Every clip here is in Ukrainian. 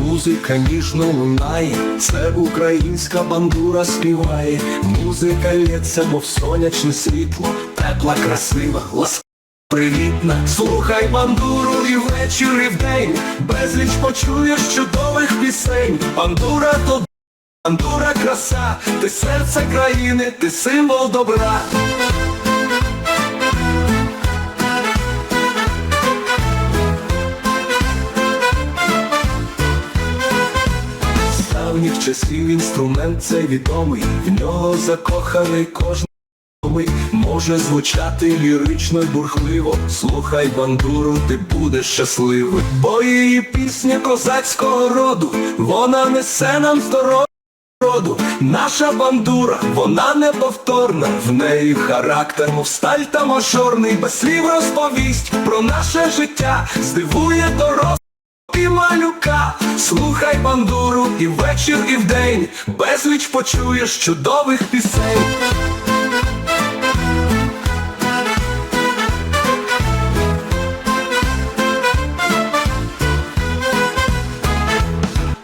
музика ніжно лунає, це українська бандура співає, музика лється, мов сонячне світло, тепла, красива, ласкава. Привітна, слухай бандуру і ввечері, і вдень, безліч почуєш чудових пісень. Бандура то бандура краса, ти серце країни, ти символ добра. Давніх часів інструмент цей відомий, в нього закоханий кожен. Може звучати лірично бурхливо. Слухай бандуру, ти будеш щасливий. Бо її пісня козацького роду, вона несе нам здоров'я роду. Наша бандура, вона неповторна. В неї характер, мов сталь та мажорний, без слів розповість про наше життя, здивує дорослих і малюка. Слухай бандуру і вечір, і вдень, безліч почуєш чудових пісень.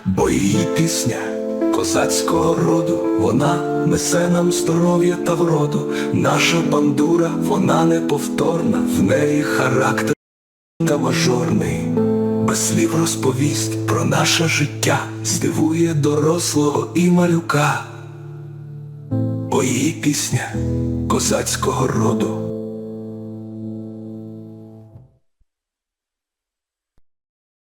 Бо її пісня козацького роду, вона несе нам здоров'я та вроду. Наша бандура, вона неповторна, в неї характер та мажорний. Без слів розповість про наше життя, здивує дорослого і малюка. Бо її пісня козацького роду,